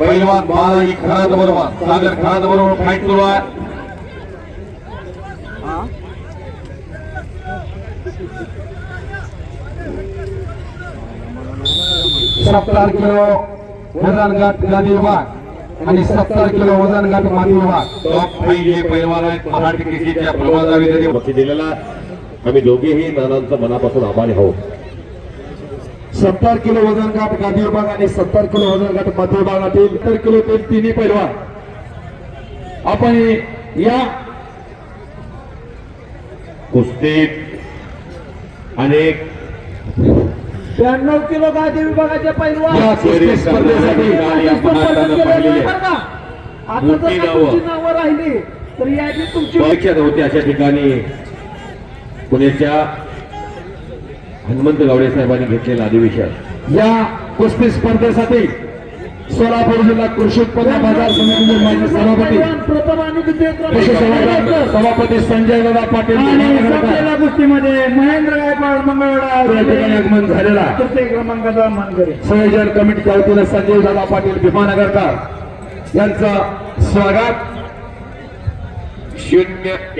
पहिलवान बालाजी खरात बरोबर सागर खरात बरोबर फाईट सुरू आहे. सत्तर किलो वजन गट गादी विभाग आणि सत्तर किलो वजन गट माती विभाग. टॉप फाईव्ह जे पैलवान आहेत मराठी क्रिकेटच्या प्रभादावी दिलेला आम्ही दोघेही नानांचा मनापासून आभारी आहोत. सत्तर किलो वजन गट गादी विभाग आणि सत्तर किलो वजन गट मध्य विभागातील सत्तर किलो ते तिन्ही पैलवान. आपण या कुस्तीत अनेक ब्याण्णव किलो गादी विभागाच्या पैलवान. या कुस्ती स्पर्धेसाठी या महाराष्ट्रानं पाहिलेले आता मोठी जर का नावं. तुमची नावं राहिली तर यादी तुमची परीक्षात होते अशा ठिकाणी पुण्याच्या हनुमंत गावडे साहेबांनी घेतलेलं अधिवेशन. या कुस्ती स्पर्धेसाठी सोलापूर जिल्हा कृषी उत्पन्न बाजार समितीचे माजी सभापती सभापती संजय दादा पाटील कुस्तीमध्ये महेंद्र गायकवाड या ठिकाणी मंगळवेढा आगमन झालेला. क्रमांकाचा मानकरी. संयोजन कमिटीच्या वतीनं संजय दादा पाटील भीमानगरकर यांचं स्वागत. शून्य